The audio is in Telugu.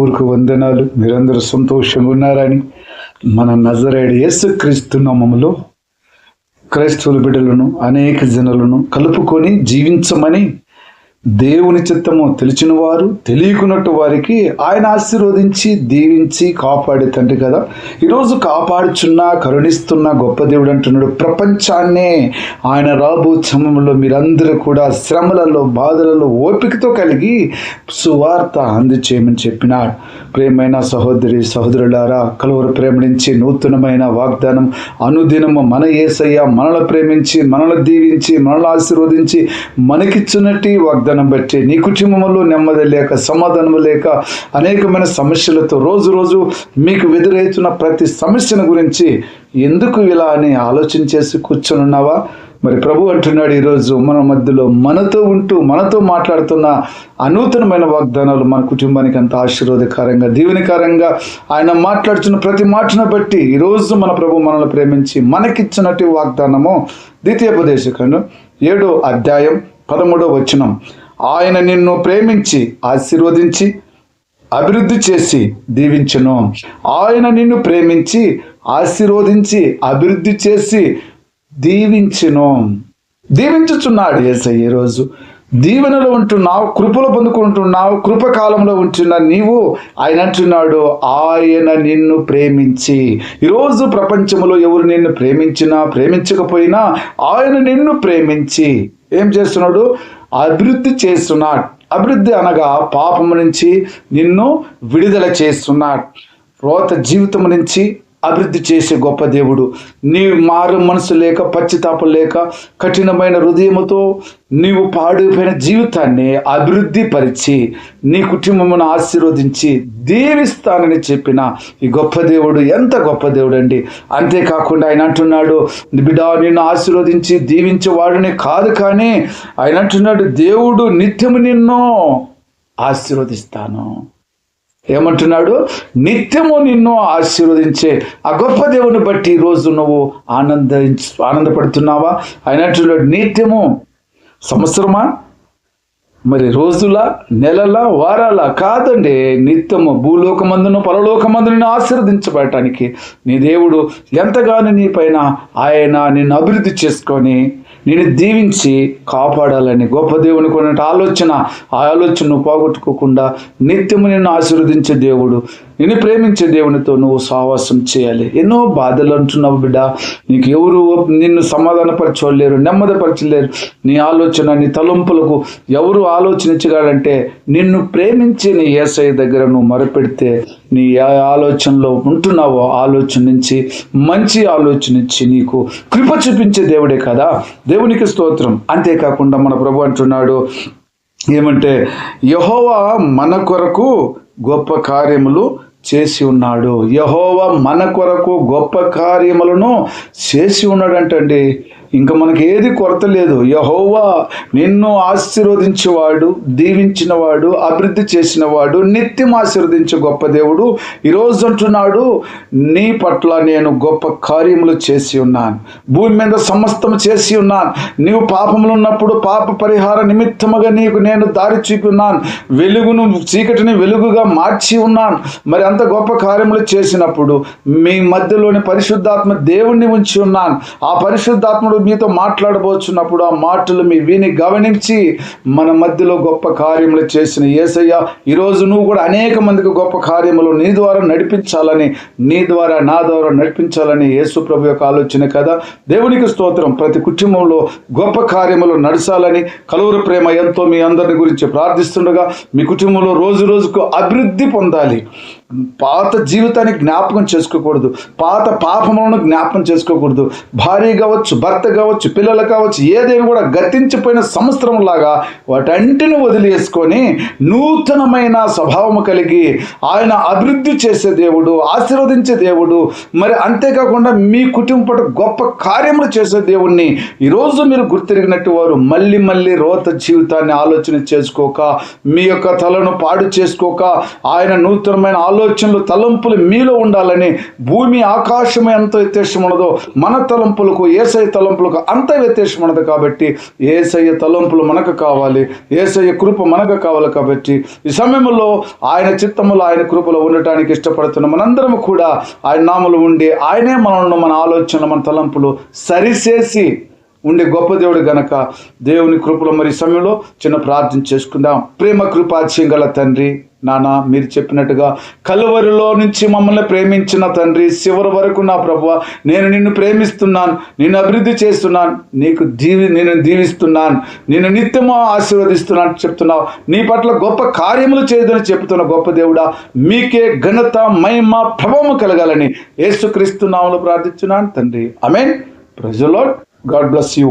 హృదయపూర్వక వందనాలు. మీరందరూ సంతోషంగా ఉన్నారని మన నజరేడు యేసుక్రీస్తు నామములో క్రైస్తవుల బిడ్డలను అనేక జనులను కలుపుకొని జీవించమని దేవుని చిత్తము తెలిసిన వారు తెలియకున్నట్టు వారికి ఆయన ఆశీర్వదించి దీవించి కాపాడే తండ్రి కదా. ఈరోజు కాపాడుచున్న కరుణిస్తున్న గొప్ప దేవుడు అంటున్నాడు. ప్రపంచాన్నే ఆయన రాబో సమయంలో మీరందరూ కూడా శ్రమలలో బాధలలో ఓపికతో కలిగి సువార్త అందచేయమని చెప్పినాడు. ప్రేమైన సహోదరి సహోదరులారా కలువరు ప్రేమించి నూతనమైన వాగ్దానం అనుదినము మన ఏసయ్య మనల ప్రేమించి మనల దీవించి మనల ఆశీర్వదించి మనకిచ్చినట్టు వాగ్దానం బట్టి నీ కుటుంబంలో నెమ్మది లేక సమాధానం లేక అనేకమైన సమస్యలతో రోజు రోజు మీకు ఎదురవుతున్న ప్రతి సమస్యను గురించి ఎందుకు ఇలా అని ఆలోచన చేసి కూర్చొని ఉన్నావా? మరి ప్రభు అంటున్నాడు ఈరోజు మన మధ్యలో మనతో ఉంటూ మనతో మాట్లాడుతున్న అనూతనమైన వాగ్దానాలు మన కుటుంబానికి అంత ఆశీర్వాదకరంగా దీవెనకరంగా ఆయన మాట్లాడుతున్న ప్రతి మాటను బట్టి ఈరోజు మన ప్రభు మనల్ని ప్రేమించి మనకిచ్చినట్టు వాగ్దానము ద్వితీయోపదేశకండు ఏడో అధ్యాయం పదమూడో వచనం. ఆయన నిన్ను ప్రేమించి ఆశీర్వదించి అభివృద్ధి చేసి దీవించును. ఆయన నిన్ను ప్రేమించి ఆశీర్వదించి అభివృద్ధి చేసి దీవించును. దీవించుచున్నాడు ఏసై ఈరోజు దీవెనలో ఉంటున్నావు కృపలు పొందుకుంటున్నావు కృపకాలంలో ఉంటున్న నీవు. ఆయన అంటున్నాడు ఆయన నిన్ను ప్రేమించి. ఈరోజు ప్రపంచంలో ఎవరు నిన్ను ప్రేమించినా ప్రేమించకపోయినా ఆయన నిన్ను ప్రేమించి. ఏం చేస్తున్నాడు? అభివృద్ధి చేస్తున్నాడు. అభివృద్ధి అనగా పాపము నుంచి నిన్ను విడుదల చేస్తున్నాడు. రోత జీవితం నుంచి అభివృద్ధి చేసే గొప్ప దేవుడు. నీ మారు మనసు లేక పశ్చితాపం లేక కఠినమైన హృదయముతో నీవు పాడైపోయిన జీవితాన్ని అభివృద్ధి పరిచి నీ కుటుంబమును ఆశీర్వదించి దీవిస్తానని చెప్పిన ఈ గొప్ప దేవుడు ఎంత గొప్ప దేవుడు అండి అంతేకాకుండా ఆయన అంటున్నాడు బిడ్డ నిన్ను ఆశీర్వదించి దీవించేవాడిని కాదు కానీ ఆయన అంటున్నాడు దేవుడు నిత్యము నిన్ను ఆశీర్వదిస్తాను. ఏమంటున్నాడు? నిత్యము నిన్ను ఆశీర్వదించే ఆ గొప్ప దేవుని బట్టి ఈరోజు నువ్వు ఆనందించు ఆనందపడుతున్నావా? ఆయన నిత్యము సంవత్సరమా? మరి రోజుల నెలల వారాల కాదండి. నిత్యము భూలోకమందును పరలోకమందును ఆశీర్వదించబడటానికి. నీ దేవుడు ఎంతగానో నీ పైన ఆయన నిన్ను అభివృద్ధి చేసుకొని నేను దీవించి కాపాడాలని గొప్ప దేవుని కొన్న ఆలోచన ఆ ఆలోచనను పోగొట్టుకోకుండా నిత్యము నిన్ను ఆశీర్వదించే దేవుడు నిన్ను ప్రేమించే దేవునితో నువ్వు సహవాసం చేయాలి. ఎన్నో బాధలు అంటున్నావు బిడ్డ. నీకు ఎవరు నిన్ను సమాధానపరచలేరు నెమ్మదిపరచలేరు. నీ ఆలోచన నీ తలంపులకు ఎవరు ఆలోచించగాడంటే నిన్ను ప్రేమించి నీ ఏసఐ దగ్గర నువ్వు మొరపెడితే నీ ఏ ఆలోచనలో ఉంటున్నావో ఆలోచన నుంచి మంచి ఆలోచన ఇచ్చి నీకు కృప చూపించే దేవుడే కదా. దేవునికి స్తోత్రం. అంతేకాకుండా మన ప్రభు అంటున్నాడు ఏమంటే యహోవా మన కొరకు గొప్ప కార్యములు చేసి ఉన్నాడు. యహోవా మన కొరకు గొప్ప కార్యములను చేసి ఉన్నాడంటండి. ఇంకా మనకి ఏది కొరత లేదు. యహోవా నిన్ను ఆశీర్వదించేవాడు దీవించినవాడు అభివృద్ధి చేసినవాడు నిత్యం ఆశీర్వదించే గొప్ప దేవుడు. ఈరోజు అంటున్నాడు నీ పట్ల నేను గొప్ప కార్యములు చేసి ఉన్నాను. భూమి మీద సమస్తం చేసి ఉన్నాను. నీవు పాపములు ఉన్నప్పుడు పాప పరిహార నిమిత్తముగా నీకు నేను దారి చూపి ఉన్నాను. వెలుగును చీకటిని వెలుగుగా మార్చి ఉన్నాను. మరి అంత గొప్ప కార్యములు చేసినప్పుడు మీ మధ్యలోని పరిశుద్ధాత్మ దేవుణ్ణి ఉంచి ఉన్నాను. ఆ పరిశుద్ధాత్ముడు మీతో మాట్లాడబోచున్నప్పుడు ఆ మాటలు మీ విని గమనించి మన మధ్యలో గొప్ప కార్యములు చేసిన యేసయ్య ఈరోజు నువ్వు కూడా అనేక మందికి గొప్ప కార్యములు నీ ద్వారా నడిపించాలని నీ ద్వారా నా ద్వారా నడిపించాలని యేసు ప్రభు యొక్క ఆలోచన కదా. దేవునికి స్తోత్రం. ప్రతి కుటుంబంలో గొప్ప కార్యములు నడచాలని కలువురు ప్రేమ ఎంతో మీ అందరిని గురించి ప్రార్థిస్తుండగా మీ కుటుంబంలో రోజు రోజుకు అభివృద్ధి పొందాలి. పాత జీవితాన్ని జ్ఞాపకం చేసుకోకూడదు. పాత పాపములను జ్ఞాపకం చేసుకోకూడదు. భార్య కావచ్చు భర్త కావచ్చు పిల్లలు కావచ్చు ఏదైనా కూడా గతించిపోయిన సంవత్సరం లాగా వాటంటిని వదిలేసుకొని నూతనమైన స్వభావము కలిగి ఆయన అభివృద్ధి చేసే దేవుడు ఆశీర్వదించే దేవుడు మరి అంతేకాకుండా మీ కుటుంబ పట్ల గొప్ప కార్యములు చేసే దేవుణ్ణి ఈరోజు మీరు గుర్తిరిగినట్టు వారు మళ్ళీ మళ్ళీ రోత జీవితాన్ని ఆలోచన చేసుకోక మీ యొక్క తలను పాడు చేసుకోక ఆయన నూతనమైన ఆలోచనలు తలంపులు మీలో ఉండాలని భూమి ఆకాశం ఎంత వ్యత్యాసం ఉన్నదో మన తలంపులకు ఏసై తలంపు తలంపులకు అంత వ్యత్యాసం ఉన్నది కాబట్టి ఏసయ్య తలంపులు మనకు కావాలి ఏసయ్య కృప మనకు కావాలి కాబట్టి ఈ సమయంలో ఆయన చిత్తములో ఆయన కృపలో ఉండటానికి ఇష్టపడుతున్న మనందరం కూడా ఆయన నామలు ఉండి ఆయనే మనల్ని మన ఆలోచనలు మన తలంపులు సరిచేసి ఉండే గొప్ప దేవుడు గనక దేవుని కృపలో మరి సమయంలో చిన్న ప్రార్థన చేసుకుందాం. ప్రేమ కృపాచ్యం గల తండ్రి నానా మీరు చెప్పినట్టుగా కలువరిలో నుంచి మమ్మల్ని ప్రేమించిన తండ్రి చివరి వరకు నా ప్రభు నేను నిన్ను ప్రేమిస్తున్నాను నిన్ను అభివృద్ధి చేస్తున్నాను నీకు దీవి నేను దీవిస్తున్నాను నేను నిత్యము ఆశీర్వదిస్తున్నాను చెప్తున్నావు. నీ పట్ల గొప్ప కార్యములు చేయదని చెప్తున్న గొప్ప దేవుడా మీకే ఘనత మహిమ ప్రభావం కలగాలని యేసుక్రీస్తు నామలు ప్రార్థిస్తున్నాను తండ్రి. అమెన్ ప్రజలో గాడ్ బ్లెస్ యూ